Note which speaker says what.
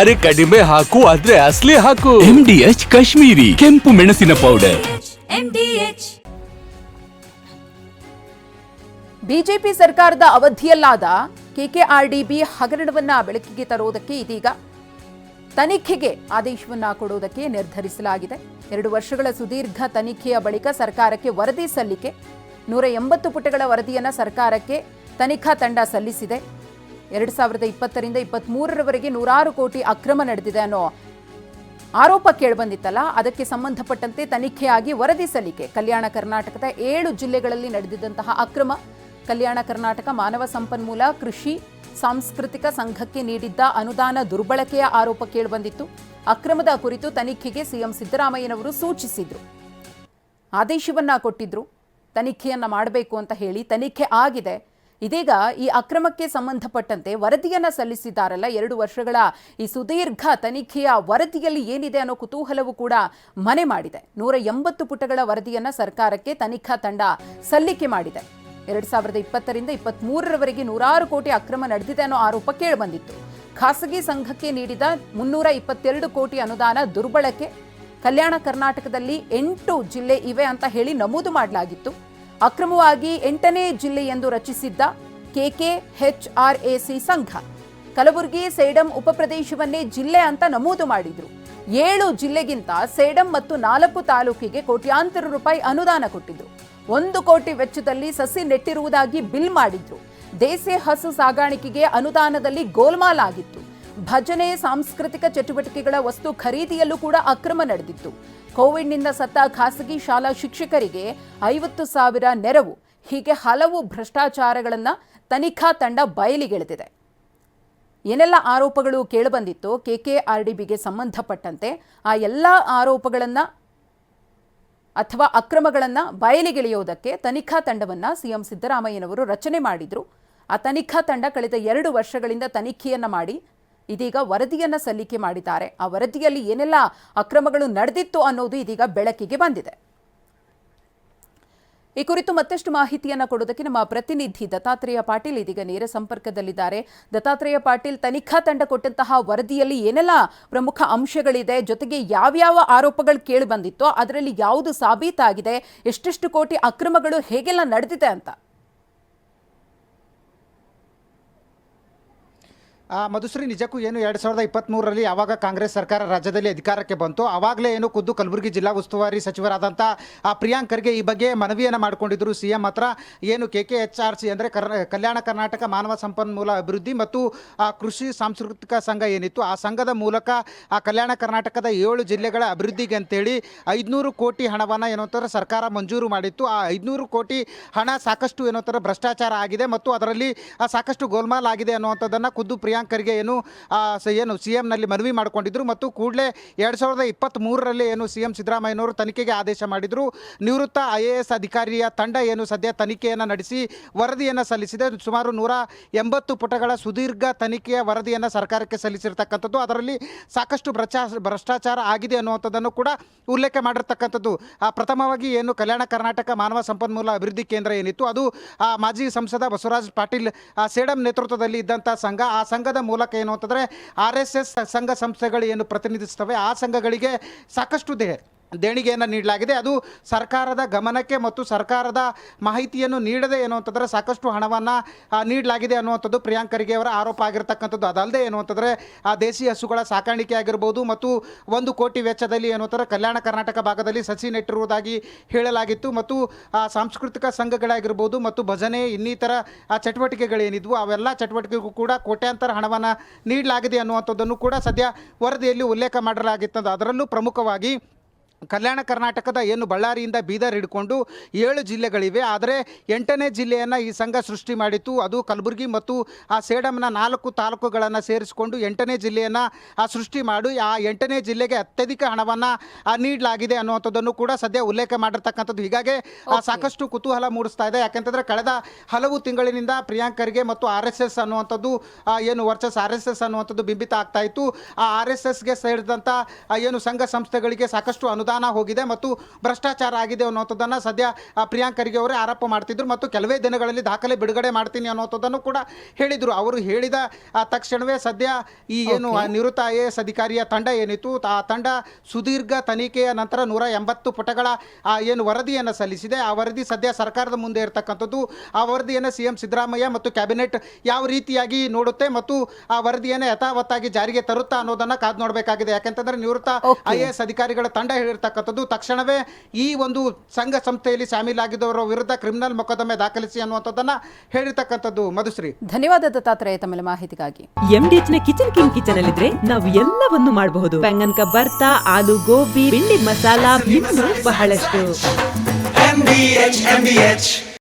Speaker 1: ಅರೆ ಕಡಿಮೆ ಹಾಕು ಆದ್ರೆ ಅಸ್ಲಿ ಹಾಕು.
Speaker 2: ಎಚ್ ಕಾಶ್ಮೀರಿ ಕೆಂಪು ಮೆಣಸಿನ ಪೌಡರ್
Speaker 3: ಬಿಜೆಪಿ ಸರ್ಕಾರದ ಅವಧಿಯಲ್ಲಾದ ಕೆಕೆಆರ್ಡಿಬಿ ಹಗರಣವನ್ನ ಬೆಳಕಿಗೆ ತರುವುದಕ್ಕೆ ಇದೀಗ ತನಿಖೆಗೆ ಆದೇಶವನ್ನ ಕೊಡುವುದಕ್ಕೆ ನಿರ್ಧರಿಸಲಾಗಿದೆ. ಎರಡು ವರ್ಷಗಳ ಸುದೀರ್ಘ ತನಿಖೆಯ ಬಳಿಕ ಸರ್ಕಾರಕ್ಕೆ ವರದಿ ಸಲ್ಲಿಕೆ. ನೂರ ಎಂಬತ್ತು ಪುಟಗಳ ವರದಿಯನ್ನ ಸರ್ಕಾರಕ್ಕೆ ತನಿಖಾ ತಂಡ ಸಲ್ಲಿಸಿದೆ. ಎರಡು ಸಾವಿರದ ಇಪ್ಪತ್ತರಿಂದ ಇಪ್ಪತ್ತ್ಮೂರರವರೆಗೆ ನೂರಾರು ಕೋಟಿ ಅಕ್ರಮ ನಡೆದಿದೆ ಅನ್ನೋ ಆರೋಪ ಕೇಳಿಬಂದಿತ್ತಲ್ಲ, ಅದಕ್ಕೆ ಸಂಬಂಧಪಟ್ಟಂತೆ ತನಿಖೆಯಾಗಿ ವರದಿ ಸಲ್ಲಿಕೆ. ಕಲ್ಯಾಣ ಕರ್ನಾಟಕದ ಏಳು ಜಿಲ್ಲೆಗಳಲ್ಲಿ ನಡೆದಿದ್ದಂತಹ ಅಕ್ರಮ ಕಲ್ಯಾಣ ಕರ್ನಾಟಕ ಮಾನವ ಸಂಪನ್ಮೂಲ, ಕೃಷಿ, ಸಾಂಸ್ಕೃತಿಕ ಸಂಘಕ್ಕೆ ನೀಡಿದ್ದ ಅನುದಾನ ದುರ್ಬಳಕೆಯ ಆರೋಪ ಕೇಳಿಬಂದಿತ್ತು. ಅಕ್ರಮದ ಕುರಿತು ತನಿಖೆಗೆ ಸಿಎಂ ಸಿದ್ದರಾಮಯ್ಯನವರು ಸೂಚಿಸಿದ್ರು. ಆದೇಶವನ್ನ ಕೊಟ್ಟಿದ್ರು. ತನಿಖೆಯನ್ನ ಮಾಡಬೇಕು ಅಂತ ಹೇಳಿ ತನಿಖೆ ಆಗಿದೆ. ಇದೀಗ ಈ ಅಕ್ರಮಕ್ಕೆ ಸಂಬಂಧಪಟ್ಟಂತೆ ವರದಿಯನ್ನ ಸಲ್ಲಿಸಿದ್ದಾರಲ್ಲ ಎರಡು ವರ್ಷಗಳ ಈ ಸುದೀರ್ಘ ತನಿಖೆಯ ವರದಿಯಲ್ಲಿ ಏನಿದೆ ಅನ್ನೋ ಕುತೂಹಲವು ಕೂಡ ಮನೆ ಮಾಡಿದೆ. ನೂರ ಎಂಬತ್ತು ಪುಟಗಳ ವರದಿಯನ್ನ ಸರ್ಕಾರಕ್ಕೆ ತನಿಖಾ ತಂಡ ಸಲ್ಲಿಕೆ ಮಾಡಿದೆ. ಎರಡ್ ಸಾವಿರದ ಇಪ್ಪತ್ತರಿಂದ ಇಪ್ಪತ್ಮೂರರವರೆಗೆ ನೂರಾರು ಕೋಟಿ ಅಕ್ರಮ ನಡೆದಿದೆ ಅನ್ನೋ ಆರೋಪ ಕೇಳಿಬಂದಿತ್ತು. ಖಾಸಗಿ ಸಂಘಕ್ಕೆ ನೀಡಿದ ಮುನ್ನೂರ ಇಪ್ಪತ್ತೆರಡು ಕೋಟಿ ಅನುದಾನ ದುರ್ಬಳಕೆ, ಕಲ್ಯಾಣ ಕರ್ನಾಟಕದಲ್ಲಿ ಎಂಟು ಜಿಲ್ಲೆ ಇವೆ ಅಂತ ಹೇಳಿ ನಮೂದು ಮಾಡಲಾಗಿತ್ತು. ಅಕ್ರಮವಾಗಿ ಎಂಟನೇ ಜಿಲ್ಲೆ ಎಂದು ರಚಿಸಿದ್ದ ಕೆಕೆಎಚ್ಆರ್ಎಸಿ ಸಂಘ. ಕಲಬುರಗಿ ಸೇಡಂ ಉಪಪ್ರದೇಶವನ್ನೇ ಜಿಲ್ಲೆ ಅಂತ ನಮೂದು ಮಾಡಿದ್ರು. ಏಳು ಜಿಲ್ಲೆಗಿಂತ ಸೇಡಂ ಮತ್ತು ನಾಲ್ಕು ತಾಲೂಕಿಗೆ ಕೋಟ್ಯಾಂತರ ರೂಪಾಯಿ ಅನುದಾನ ಕೊಟ್ಟಿದ್ರು. ಒಂದು ಕೋಟಿ ವೆಚ್ಚದಲ್ಲಿ ಸಸಿ ನೆಟ್ಟಿರುವುದಾಗಿ ಬಿಲ್ ಮಾಡಿದ್ರು. ದೇಸಿ ಹಸು ಸಾಗಾಣಿಕೆಗೆ ಅನುದಾನದಲ್ಲಿ ಗೋಲ್ಮಾಲ್ ಆಗಿತ್ತು. ಭಜನೆ, ಸಾಂಸ್ಕೃತಿಕ ಚಟುವಟಿಕೆಗಳ ವಸ್ತು ಖರೀದಿಯಲ್ಲೂ ಕೂಡ ಅಕ್ರಮ ನಡೆದಿತ್ತು. ಕೋವಿಡ್ನಿಂದ ಸತ್ತ ಖಾಸಗಿ ಶಾಲಾ ಶಿಕ್ಷಕರಿಗೆ ಐವತ್ತು ಸಾವಿರ ನೆರವು. ಹೀಗೆ ಹಲವು ಭ್ರಷ್ಟಾಚಾರಗಳನ್ನು ತನಿಖಾ ತಂಡ ಬಯಲಿಗೆಳೆದಿದೆ. ಏನೆಲ್ಲ ಆರೋಪಗಳು ಕೇಳಿಬಂದಿತ್ತು ಕೆಕೆಆರ್ಡಿಬಿಗೆ ಸಂಬಂಧಪಟ್ಟಂತೆ ಆ ಎಲ್ಲ ಆರೋಪಗಳನ್ನು ಅಥವಾ ಅಕ್ರಮಗಳನ್ನು ಬಯಲಿಗೆಳೆಯೋದಕ್ಕೆ ತನಿಖಾ ತಂಡವನ್ನು ಸಿಎಂ ಸಿದ್ದರಾಮಯ್ಯನವರು ರಚನೆ ಮಾಡಿದರು. ಆ ತನಿಖಾ ತಂಡ ಕಳೆದ ಎರಡು ವರ್ಷಗಳಿಂದ ತನಿಖೆಯನ್ನು ಮಾಡಿ ಇದೀಗ ವರದಿಯನ್ನ ಸಲ್ಲಿಕೆ ಮಾಡಿದ್ದಾರೆ. ಆ ವರದಿಯಲ್ಲಿ ಏನೆಲ್ಲ ಅಕ್ರಮಗಳು ನಡೆದಿತ್ತು ಅನ್ನೋದು ಇದೀಗ ಬೆಳಕಿಗೆ ಬಂದಿದೆ. ಈ ಕುರಿತು ಮತ್ತಷ್ಟು ಮಾಹಿತಿಯನ್ನು ಕೊಡೋದಕ್ಕೆ ನಮ್ಮ ಪ್ರತಿನಿಧಿ ದತ್ತಾತ್ರೇಯ ಪಾಟೀಲ್ ಇದೀಗ ನೇರ ಸಂಪರ್ಕದಲ್ಲಿದ್ದಾರೆ. ದತ್ತಾತ್ರೇಯ ಪಾಟೀಲ್, ತನಿಖಾ ತಂಡ ಕೊಟ್ಟಂತಹ ವರದಿಯಲ್ಲಿ ಏನೆಲ್ಲ ಪ್ರಮುಖ ಅಂಶಗಳಿದೆ, ಜೊತೆಗೆ ಯಾವ್ಯಾವ ಆರೋಪಗಳು ಕೇಳಿ ಬಂದಿತ್ತೋ, ಅದರಲ್ಲಿ ಯಾವುದು ಸಾಬೀತಾಗಿದೆ, ಎಷ್ಟೆಷ್ಟು ಕೋಟಿ ಅಕ್ರಮಗಳು ಹೇಗೆಲ್ಲ ನಡೆದಿದೆ ಅಂತ.
Speaker 4: ಮಧುಶ್ರೀ, ನಿಜಕ್ಕೂ ಏನು ಎರಡು ಸಾವಿರದ ಇಪ್ಪತ್ತ್ಮೂರರಲ್ಲಿ ಯಾವಾಗ ಕಾಂಗ್ರೆಸ್ ಸರ್ಕಾರ ರಾಜ್ಯದಲ್ಲಿ ಅಧಿಕಾರಕ್ಕೆ ಬಂತು ಆವಾಗಲೇ ಏನು ಖುದ್ದು ಕಲಬುರಗಿ ಜಿಲ್ಲಾ ಉಸ್ತುವಾರಿ ಸಚಿವರಾದಂಥ ಆ, ಪ್ರಿಯಾಂಕರ್ಗೆ ಈ ಬಗ್ಗೆ ಮನವಿಯನ್ನು ಮಾಡಿಕೊಂಡಿದ್ದರು ಸಿ ಎಂ ಹತ್ರ. ಏನು K K H R C ಅಂದರೆ ಕರ್ ಕಲ್ಯಾಣ ಕರ್ನಾಟಕ ಮಾನವ ಸಂಪನ್ಮೂಲ ಅಭಿವೃದ್ಧಿ ಮತ್ತು, ಆ, ಕೃಷಿ ಸಾಂಸ್ಕೃತಿಕ ಸಂಘ ಏನಿತ್ತು, ಆ ಸಂಘದ ಮೂಲಕ, ಆ, ಕಲ್ಯಾಣ ಕರ್ನಾಟಕದ ಏಳು ಜಿಲ್ಲೆಗಳ ಅಭಿವೃದ್ಧಿಗೆ ಅಂತೇಳಿ ಐದುನೂರು ಕೋಟಿ ಹಣವನ್ನು ಏನೋ ಥರ ಸರ್ಕಾರ ಮಂಜೂರು ಮಾಡಿತ್ತು. ಆ ಐದುನೂರು ಕೋಟಿ ಹಣ ಸಾಕಷ್ಟು ಏನೋ ಥರ ಭ್ರಷ್ಟಾಚಾರ ಆಗಿದೆ ಮತ್ತು ಅದರಲ್ಲಿ ಸಾಕಷ್ಟು ಗೋಲ್ಮಾಲ್ ಆಗಿದೆ ಅನ್ನುವಂಥದ್ದನ್ನು ಖುದ್ದು ಪ್ರಿಯಾಂಕ್ ಖರ್ಗೆ ಏನು ಏನು ಸಿ ಎಂನಲ್ಲಿ ಮನವಿ ಮಾಡಿಕೊಂಡಿದ್ರು ಮತ್ತು ಕೂಡಲೇ ಎರಡು ಸಾವಿರದ ಇಪ್ಪತ್ತ್ಮೂರರಲ್ಲಿ ಏನು ಸಿ ಎಂ ಸಿದ್ದರಾಮಯ್ಯನವರು ತನಿಖೆಗೆ ಆದೇಶ ಮಾಡಿದರು. ನಿವೃತ್ತ ಐ ಎ ಅಧಿಕಾರಿಯ ತಂಡ ಏನು ಸದ್ಯ ತನಿಖೆಯನ್ನು ನಡೆಸಿ ವರದಿಯನ್ನು ಸಲ್ಲಿಸಿದೆ. ಸುಮಾರು ನೂರ ಎಂಬತ್ತು ಪುಟಗಳ ಸುದೀರ್ಘ ತನಿಖೆಯ ವರದಿಯನ್ನು ಸರ್ಕಾರಕ್ಕೆ ಸಲ್ಲಿಸಿರ್ತಕ್ಕಂಥದ್ದು. ಅದರಲ್ಲಿ ಸಾಕಷ್ಟು ಭ್ರಷ್ಟಾ ಭ್ರಷ್ಟಾಚಾರ ಆಗಿದೆ ಅನ್ನುವಂಥದ್ದನ್ನು ಕೂಡ ಉಲ್ಲೇಖ ಮಾಡಿರ್ತಕ್ಕಂಥದ್ದು. ಪ್ರಥಮವಾಗಿ ಏನು ಕಲ್ಯಾಣ ಕರ್ನಾಟಕ ಮಾನವ ಸಂಪನ್ಮೂಲ ಅಭಿವೃದ್ಧಿ ಕೇಂದ್ರ ಏನಿತ್ತು, ಅದು ಮಾಜಿ ಸಂಸದ ಬಸವರಾಜ್ ಪಾಟೀಲ್ ಸೇಡಂ ನೇತೃತ್ವದಲ್ಲಿ ಇದ್ದಂಥ ಸಂಘ. ಆ ಸಂಘದ ಮೂಲಕ ಏನು ಅಂತಂದರೆ ಆರ್ ಎಸ್ ಎಸ್ ಸಂಘ ಸಂಸ್ಥೆಗಳು ಏನು ಪ್ರತಿನಿಧಿಸ್ತವೆ ಆ ಸಂಘಗಳಿಗೆ ಸಾಕಷ್ಟು ದೇ ದೇಣಿಗೆಯನ್ನು ನೀಡಲಾಗಿದೆ. ಅದು ಸರ್ಕಾರದ ಗಮನಕ್ಕೆ ಮತ್ತು ಸರ್ಕಾರದ ಮಾಹಿತಿಯನ್ನು ನೀಡದೆ ಏನು ಸಾಕಷ್ಟು ಹಣವನ್ನು ನೀಡಲಾಗಿದೆ ಅನ್ನುವಂಥದ್ದು ಪ್ರಿಯಾಂಕ್ ಅವರ ಆರೋಪ ಆಗಿರ್ತಕ್ಕಂಥದ್ದು. ಅದಲ್ಲದೆ ಏನು ಅಂತಂದರೆ ಆ ದೇಸಿ ಹಸುಗಳ ಸಾಕಾಣಿಕೆ ಆಗಿರ್ಬೋದು ಮತ್ತು ಒಂದು ಕೋಟಿ ವೆಚ್ಚದಲ್ಲಿ ಏನು ಅಂತಾರೆ ಕಲ್ಯಾಣ ಕರ್ನಾಟಕ ಭಾಗದಲ್ಲಿ ಸಸಿ ನೆಟ್ಟಿರುವುದಾಗಿ ಹೇಳಲಾಗಿತ್ತು. ಮತ್ತು, ಆ, ಸಾಂಸ್ಕೃತಿಕ ಸಂಘಗಳಾಗಿರ್ಬೋದು ಮತ್ತು ಭಜನೆ, ಇನ್ನಿತರ ಚಟುವಟಿಕೆಗಳೇನಿದ್ವು, ಅವೆಲ್ಲ ಚಟುವಟಿಕೆಗೂ ಕೂಡ ಕೋಟ್ಯಾಂತರ ಹಣವನ್ನು ನೀಡಲಾಗಿದೆ ಅನ್ನುವಂಥದ್ದನ್ನು ಕೂಡ ಸದ್ಯ ವರದಿಯಲ್ಲಿ ಉಲ್ಲೇಖ ಮಾಡಲಾಗಿತ್ತು ಅದರಲ್ಲೂ ಪ್ರಮುಖವಾಗಿ ಕಲ್ಯಾಣ ಕರ್ನಾಟಕದ ಏನು ಬಳ್ಳಾರಿಯಿಂದ ಬೀದರ್ ಹಿಡ್ಕೊಂಡು ಏಳು ಜಿಲ್ಲೆಗಳಿವೆ. ಆದರೆ ಎಂಟನೇ ಜಿಲ್ಲೆಯನ್ನು ಈ ಸಂಘ ಸೃಷ್ಟಿ ಮಾಡಿತ್ತು. ಅದು ಕಲಬುರಗಿ ಮತ್ತು ಆ ಸೇಡಂನ ನಾಲ್ಕು ತಾಲೂಕುಗಳನ್ನು ಸೇರಿಸಿಕೊಂಡು ಎಂಟನೇ ಜಿಲ್ಲೆಯನ್ನು ಆ ಸೃಷ್ಟಿ ಮಾಡಿ. ಆ ಎಂಟನೇ ಜಿಲ್ಲೆಗೆ ಅತ್ಯಧಿಕ ಹಣವನ್ನು ನೀಡಲಾಗಿದೆ ಅನ್ನುವಂಥದ್ದನ್ನು ಕೂಡ ಸದ್ಯ ಉಲ್ಲೇಖ ಮಾಡಿರ್ತಕ್ಕಂಥದ್ದು. ಹೀಗಾಗಿ ಆ, ಸಾಕಷ್ಟು ಕುತೂಹಲ ಮೂಡಿಸ್ತಾ ಇದೆ. ಯಾಕೆಂತಂದರೆ ಕಳೆದ ಹಲವು ತಿಂಗಳಿನಿಂದ ಪ್ರಿಯಾಂಕರಿಗೆ ಮತ್ತು ಆರ್ ಎಸ್ ಎಸ್ ಅನ್ನುವಂಥದ್ದು ಏನು ವರ್ಚಸ್ ಆರ್ ಎಸ್ ಎಸ್ ಅನ್ನುವಂಥದ್ದು ಬಿಂಬಿತ ಆಗ್ತಾ ಇತ್ತು. ಆ ಆರ್ ಎಸ್ ಎಸ್ಗೆ ಸೇರಿದಂಥ ಏನು ಸಂಘ ಸಂಸ್ಥೆಗಳಿಗೆ ಸಾಕಷ್ಟು ಅನುದಾನ ಅನುದಾನ ಹೋಗಿದೆ ಮತ್ತು ಭ್ರಷ್ಟಾಚಾರ ಆಗಿದೆ ಅನ್ನೋಂಥದ್ದನ್ನು ಸದ್ಯ ಪ್ರಿಯಾಂಕ್ ಖರ್ಗೆ ಅವರೇ ಆರೋಪ ಮಾಡ್ತಿದ್ರು ಮತ್ತು ಕೆಲವೇ ದಿನಗಳಲ್ಲಿ ದಾಖಲೆ ಬಿಡುಗಡೆ ಮಾಡ್ತೀನಿ ಅನ್ನೋಂಥದ್ದನ್ನು ಕೂಡ ಹೇಳಿದರು. ಅವರು ಹೇಳಿದ ತಕ್ಷಣವೇ ಸದ್ಯ ಈ ಏನು ನಿವೃತ್ತ ಐ ಎ ಎಸ್ ಅಧಿಕಾರಿಯ ತಂಡ ಏನಿತ್ತು ಆ ತಂಡ ಸುದೀರ್ಘ ತನಿಖೆಯ ನಂತರ ನೂರ ಎಂಬತ್ತು ಪುಟಗಳ ಏನು ವರದಿಯನ್ನು ಸಲ್ಲಿಸಿದೆ. ಆ ವರದಿ ಸದ್ಯ ಸರ್ಕಾರದ ಮುಂದೆ ಇರತಕ್ಕಂಥದ್ದು. ಆ ವರದಿಯನ್ನು ಸಿ ಎಂ ಸಿದ್ದರಾಮಯ್ಯ ಮತ್ತು ಕ್ಯಾಬಿನೆಟ್ ಯಾವ ರೀತಿಯಾಗಿ ನೋಡುತ್ತೆ ಮತ್ತು ಆ ವರದಿಯನ್ನು ಯಥಾವತ್ತಾಗಿ ಜಾರಿಗೆ ತರುತ್ತಾ ಅನ್ನೋದನ್ನ ಕಾದು ನೋಡಬೇಕಾಗಿದೆ. ಯಾಕೆಂತಂದ್ರೆ ನಿವೃತ್ತ. ಐ ಎ ಎಸ್ ಅಧಿಕಾರಿಗಳ ತಂಡ ಹೇಳಿರ್ತಕ್ಕಂಥದ್ದು ತಕ್ಷಣವೇ ಈ ಒಂದು ಸಂಘ ಸಂಸ್ಥೆಯಲ್ಲಿ ಶಾಮೀಲಾಗಿದ್ದವರ ವಿರುದ್ಧ ಕ್ರಿಮಿನಲ್ ಮೊಕದ್ದಮೆ ದಾಖಲಿಸಿ ಅನ್ನುವಂಥದ್ದನ್ನ ಹೇಳಿರ್ತಕ್ಕಂಥದ್ದು. ಮಧುಶ್ರೀ.
Speaker 3: ಧನ್ಯವಾದ ದತ್ತಾತ್ರೇಯ ತಮ್ಮ ಮಾಹಿತಿಗಾಗಿ.
Speaker 5: ಎಂಡಿಎಚ್ನ ಕಿಚನ್ ಕಿಂಗ್ ಕಿಚನ್ ಅಲ್ಲಿದ್ರೆ ನಾವು ಎಲ್ಲವನ್ನು ಮಾಡಬಹುದು. ಬೆಂಗನ್ ಬರ್ತಾ ಆಲೂ ಗೋಬಿ ಬಿಂಡಿ ಮಸಾಲಾ ಬಹಳಷ್ಟು.
Speaker 6: MBH, MBH.